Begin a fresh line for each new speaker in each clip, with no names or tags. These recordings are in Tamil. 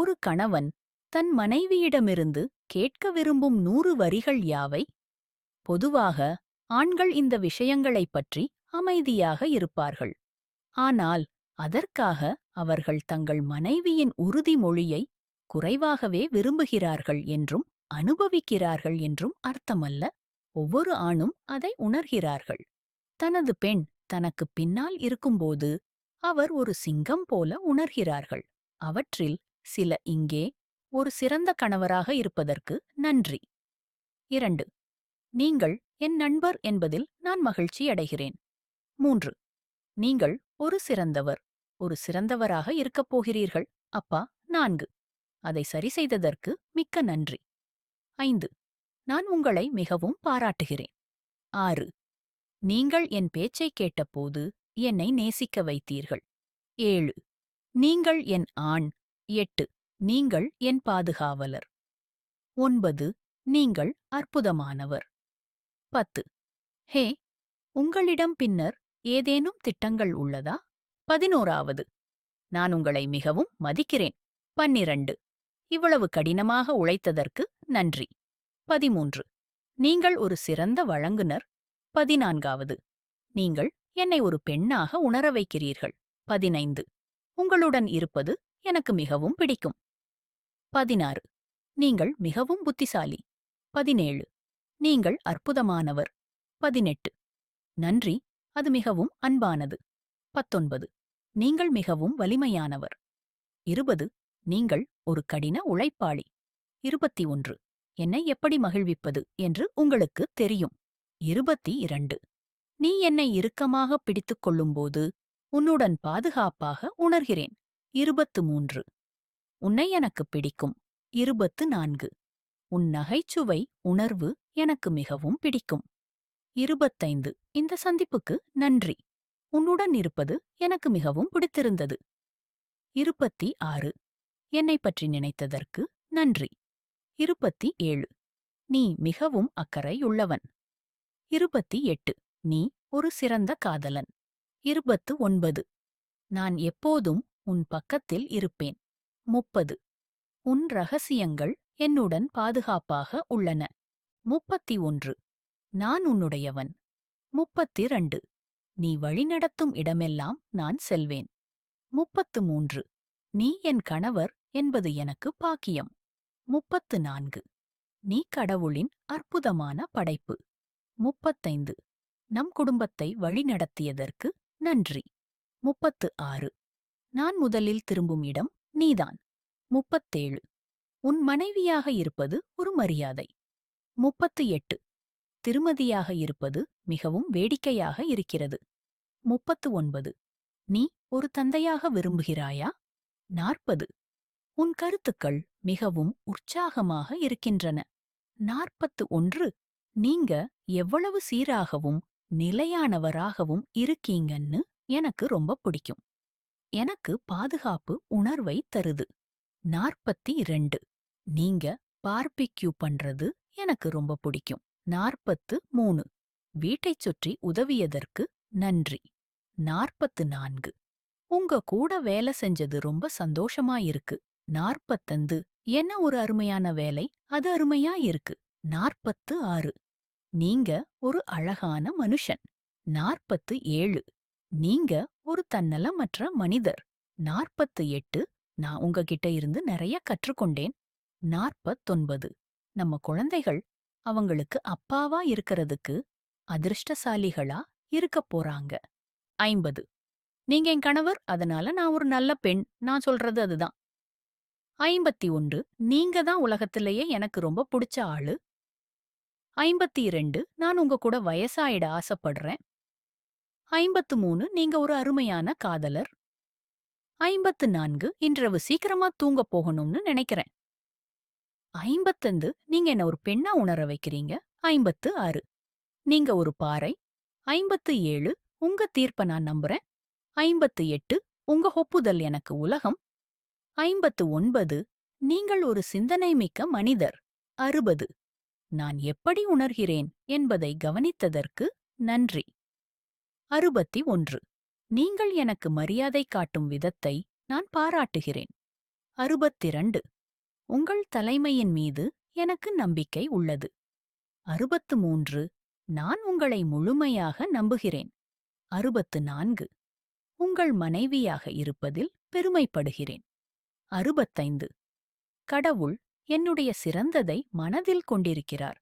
ஒரு கணவன் தன் மனைவியிடமிருந்து கேட்க விரும்பும் நூறு வரிகள் யாவை? பொதுவாக ஆண்கள் இந்த விஷயங்களைப் பற்றி அமைதியாக இருப்பார்கள். ஆனால் அதற்காக அவர்கள் தங்கள் மனைவியின் உறுதிமொழியை குறைவாகவே விரும்புகிறார்கள் என்றும் அனுபவிக்கிறார்கள் என்றும் அர்த்தமல்ல. ஒவ்வொரு ஆணும் அதை உணர்கிறார்கள். தனது பெண் தனக்கு பின்னால் இருக்கும்போது அவர் ஒரு சிங்கம் போல உணர்கிறார்கள். அவற்றில் சில இங்கே ஒரு சிறந்த கணவராக இருப்பதற்கு நன்றி. இரண்டு நீங்கள் என் நண்பர் என்பதில் நான் மகிழ்ச்சியடைகிறேன் மூன்று நீங்கள் ஒரு சிறந்தவர் ஒரு சிறந்தவராக இருக்கப் போகிறீர்கள். அப்பா நான்கு அதை சரி செய்ததற்கு மிக்க நன்றி. ஐந்து நான் உங்களை மிகவும் பாராட்டுகிறேன். ஆறு நீங்கள் என் பேச்சைக் கேட்டபோது என்னை நேசிக்க வைத்தீர்கள். ஏழு நீங்கள் என் ஆண் எட்டு நீங்கள் என் பாதுகாவலர். ஒன்பது நீங்கள் அற்புதமானவர். பத்து ஹே உங்களிடம் பின்னர் ஏதேனும் திட்டங்கள் உள்ளதா? பதினோராவது நான் உங்களை மிகவும் மதிக்கிறேன். பன்னிரண்டு இவ்வளவு கடினமாக உழைத்ததற்கு நன்றி. பதிமூன்று நீங்கள் ஒரு சிறந்த வழங்குனர் பதினான்காவது நீங்கள் என்னை ஒரு பெண்ணாக உணர வைக்கிறீர்கள் பதினைந்து உங்களுடன் இருப்பது எனக்கு மிகவும் பிடிக்கும். பதினாறு. நீங்கள் மிகவும் புத்திசாலி. பதினேழு. நீங்கள் அற்புதமானவர். பதினெட்டு. நன்றி. அது மிகவும் அன்பானது. பத்தொன்பது. நீங்கள் மிகவும் வலிமையானவர். இருபது. நீங்கள் ஒரு கடின உழைப்பாளி. இருபத்தி ஒன்று. என்னை எப்படி மகிழ்விப்பது என்று உங்களுக்கு தெரியும். இருபத்தி இரண்டு. நீ என்னை இறுக்கமாக பிடித்துக் கொள்ளும்போது உன்னுடன் பாதுகாப்பாக உணர்கிறேன். இருபத்து மூன்று. உன்னை எனக்கு பிடிக்கும். இருபத்து நான்கு. உன் நகைச்சுவை உணர்வு எனக்கு மிகவும் பிடிக்கும். இருபத்தைந்து. இந்த சந்திப்புக்கு நன்றி. உன்னுடன் இருப்பது எனக்கு மிகவும் பிடித்திருந்தது. இருபத்தி ஆறு. என்னை பற்றி நினைத்ததற்கு நன்றி. இருபத்தி ஏழு. நீ மிகவும் அக்கறையுள்ளவன். இருபத்தி எட்டு. நீ ஒரு சிறந்த காதலன். இருபத்து ஒன்பது. நான் எப்போதும் உன் பக்கத்தில் இருப்பேன். முப்பது. உன் ரகசியங்கள் என்னுடன் பாதுகாப்பாக உள்ளன. முப்பத்தி ஒன்று. நான் உன்னுடையவன். முப்பத்திரண்டு நீ வழிநடத்தும் இடமெல்லாம் நான் செல்வேன். முப்பத்து மூன்று. நீ என் கணவர் என்பது எனக்கு பாக்கியம். முப்பத்து நான்கு. நீ கடவுளின் அற்புதமான படைப்பு. முப்பத்தைந்து. நம் குடும்பத்தை வழிநடத்தியதற்கு நன்றி. முப்பத்து ஆறு. நான் முதலில் திரும்பும் இடம் நீதான். முப்பத்தேழு. உன் மனைவியாக இருப்பது ஒரு மரியாதை. முப்பத்து எட்டு. திருமதியாக இருப்பது மிகவும் வேடிக்கையாக இருக்கிறது. முப்பத்து ஒன்பது. நீ ஒரு தந்தையாக விரும்புகிறாயா? நாற்பது. உன் கருத்துக்கள் மிகவும் உற்சாகமாக இருக்கின்றன. நாற்பத்து ஒன்று. நீங்க எவ்வளவு சீராகவும் நிலையானவராகவும் இருக்கீங்கன்னு எனக்கு ரொம்ப பிடிக்கும். எனக்கு பாதுகாப்பு உணர்வை தருது. நாற்பத்தி இரண்டு நீங்க பார்பிக்யூ பண்றது எனக்கு ரொம்ப பிடிக்கும். நாற்பத்து மூணு. வீட்டைச் சுற்றி உதவியதற்கு நன்றி. நாற்பத்து நான்கு. உங்க கூட வேலை செஞ்சது ரொம்ப சந்தோஷமா இருக்கு. நாற்பத்தந்து. என்ன ஒரு அருமையான வேலை? அது அருமையா இருக்கு. நாற்பத்து ஆறு. நீங்க ஒரு அழகான மனுஷன். நாற்பத்து ஏழு. நீங்க ஒரு தன்னலமற்ற மனிதர். நாற்பத்து எட்டு நான் உங்ககிட்ட இருந்து நிறைய கற்றுக்கொண்டேன். நாற்பத்தொன்பது நம்ம குழந்தைகள் அவங்களுக்கு அப்பாவா இருக்கறதுக்கு அதிர்ஷ்டசாலிகளா இருக்கப் போறாங்க. ஐம்பது நீங்க என் கணவர் அதனால நான் ஒரு நல்ல பெண். நான் சொல்றது அதுதான். ஐம்பத்தி ஒன்று நீங்க தான் உலகத்திலேயே எனக்கு ரொம்ப பிடிச்ச ஆளு. ஐம்பத்தி இரண்டு நான் உங்க கூட வயசாயிட ஆசைப்படுறேன். ஐம்பத்து மூணு நீங்க ஒரு அருமையான காதலர். ஐம்பத்து நான்கு இன்றவு சீக்கிரமா தூங்க போகணும்னு நினைக்கிறேன். ஐம்பத்தந்து நீங்க என்ன ஒரு பெண்ணா உணர வைக்கிறீங்க? ஐம்பத்து ஆறு நீங்க ஒரு பாறை. ஐம்பத்து ஏழு உங்க தீர்ப்ப நான் நம்புறேன். ஐம்பத்து எட்டு உங்க ஒப்புதல் எனக்கு உலகம். ஐம்பத்து ஒன்பது நீங்கள் ஒரு சிந்தனை மிக்க மனிதர். அறுபது நான் எப்படி உணர்கிறேன் என்பதை கவனித்ததற்கு நன்றி. அறுபத்தி ஒன்று. நீங்கள் எனக்கு மரியாதை காட்டும் விதத்தை நான் பாராட்டுகிறேன். அறுபத்திரண்டு உங்கள் தலைமையின் மீது எனக்கு நம்பிக்கை உள்ளது. அறுபத்து மூன்று. நான் உங்களை முழுமையாக நம்புகிறேன். அறுபத்து நான்கு. உங்கள் மனைவியாக இருப்பதில் பெருமைப்படுகிறேன். அறுபத்தைந்து. கடவுள் என்னுடைய சிறந்ததை மனதில் கொண்டிருக்கிறார்.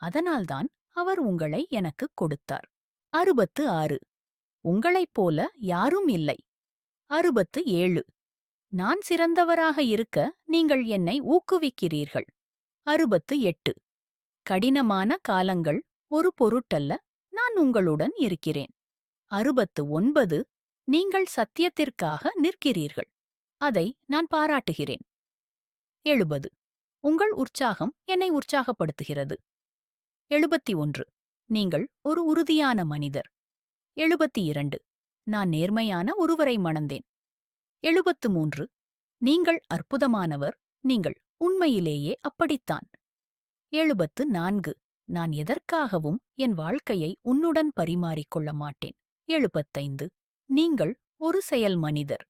அதனால்தான் அவர் உங்களை எனக்குக் கொடுத்தார். அறுபத்து ஆறு. உங்களைப் போல யாரும் இல்லை. அறுபத்து ஏழு. நான் சிறந்தவராக இருக்க நீங்கள் என்னை ஊக்குவிக்கிறீர்கள். அறுபத்து எட்டு. கடினமான காலங்கள் ஒரு பொருட்டல்ல நான் உங்களுடன் இருக்கிறேன். அறுபத்து ஒன்பது. நீங்கள் சத்தியத்திற்காக நிற்கிறீர்கள். அதை நான் பாராட்டுகிறேன். எழுபது. உங்கள் உற்சாகம் என்னை உற்சாகப்படுத்துகிறது. எழுபத்தி ஒன்று. நீங்கள் ஒரு உறுதியான மனிதர். எழுபத்தி இரண்டு நான் நேர்மையான ஒருவரை மணந்தேன். எழுபத்து மூன்று நீங்கள் அற்புதமானவர் நீங்கள் உண்மையிலேயே அப்படித்தான். எழுபத்து நான்கு நான் எதற்காகவும் என் வாழ்க்கையை உன்னுடன் பரிமாறிக்கொள்ள மாட்டேன். எழுபத்தைந்து. நீங்கள் ஒரு செயல் மனிதர்.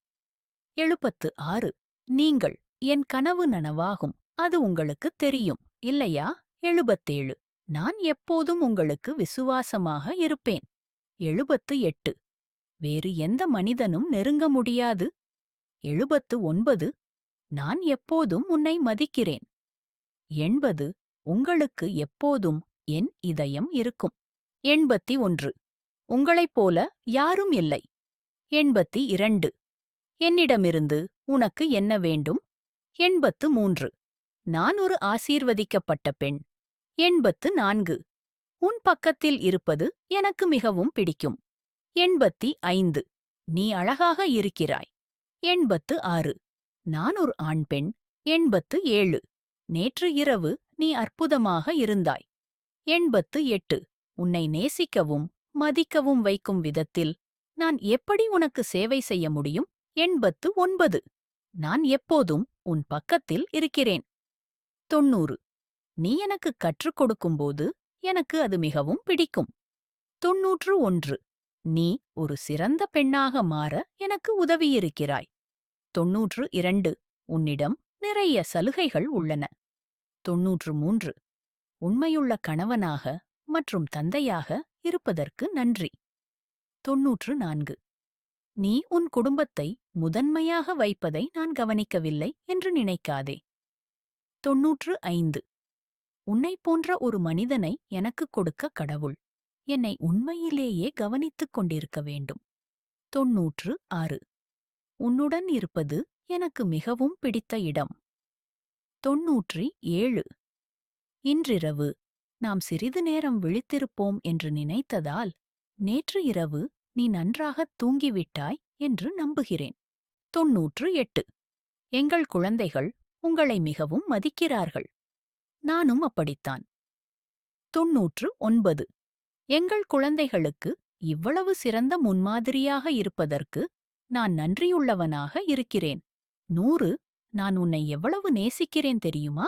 எழுபத்து ஆறு நீங்கள் என் கனவு நனவாகும் அது உங்களுக்கு தெரியும் இல்லையா? எழுபத்தேழு. நான் எப்போதும் உங்களுக்கு விசுவாசமாக இருப்பேன். எழுபத்து எட்டு. வேறு எந்த மனிதனும் நெருங்க முடியாது. எழுபத்து ஒன்பது. நான் எப்போதும் உன்னை மதிக்கிறேன். எண்பது. உங்களுக்கு எப்போதும் என் இதயம் இருக்கும். எண்பத்தி ஒன்று. உங்களைப் போல யாரும் இல்லை. எண்பத்தி இரண்டு. என்னிடமிருந்து உனக்கு என்ன வேண்டும்? எண்பத்து மூன்று. நான் ஒரு ஆசீர்வதிக்கப்பட்ட பெண். எண்பத்து நான்கு. உன் பக்கத்தில் இருப்பது எனக்கு மிகவும் பிடிக்கும். எண்பத்தி ஐந்து. நீ அழகாக இருக்கிறாய். எண்பத்து ஆறு. நான் ஒரு ஆண் பெண். எண்பத்து ஏழு. நேற்று இரவு நீ அற்புதமாக இருந்தாய். எண்பத்து எட்டு. உன்னை நேசிக்கவும் மதிக்கவும் வைக்கும் விதத்தில் நான் எப்படி உனக்கு சேவை செய்ய முடியும்? எண்பத்து ஒன்பது. நான் எப்போதும் உன் பக்கத்தில் இருக்கிறேன். தொன்னூறு நீ எனக்கு கற்றுக் கொடுக்கும்போது எனக்கு அது மிகவும் பிடிக்கும். தொன்னூற்று ஒன்று. நீ ஒரு சிறந்த பெண்ணாக மாற எனக்கு உதவியிருக்கிறாய். தொன்னூற்று இரண்டு. உன்னிடம் நிறைய சலுகைகள் உள்ளன. தொன்னூற்று மூன்று. உண்மையுள்ள கணவனாக மற்றும் தந்தையாக இருப்பதற்கு நன்றி. தொன்னூற்று நான்கு. நீ உன் குடும்பத்தை முதன்மையாக வைப்பதை நான் கவனிக்கவில்லை என்று நினைக்காதே. தொன்னூற்று ஐந்து. உன்னைப் போன்ற ஒரு மனிதனை எனக்குக் கொடுக்க கடவுள். என்னை உண்மையிலேயே கவனித்துக் கொண்டிருக்க வேண்டும். தொன்னூற்று ஆறு. உன்னுடன் இருப்பது எனக்கு மிகவும் பிடித்த இடம். தொன்னூற்றி ஏழு. இன்றிரவு. நாம் சிறிது நேரம் விழித்திருப்போம் என்று நினைத்ததால் நேற்று இரவு நீ நன்றாகத் தூங்கிவிட்டாய் என்று நம்புகிறேன். தொன்னூற்று எட்டு. எங்கள் குழந்தைகள் உங்களை மிகவும் மதிக்கிறார்கள். நானும் அப்படித்தான். தொன்னூற்று ஒன்பது. எங்கள் குழந்தைகளுக்கு இவ்வளவு சிறந்த முன்மாதிரியாக இருப்பதற்கு நான் நன்றியுள்ளவனாக இருக்கிறேன். நூறு நான் உன்னை எவ்வளவு நேசிக்கிறேன் தெரியுமா?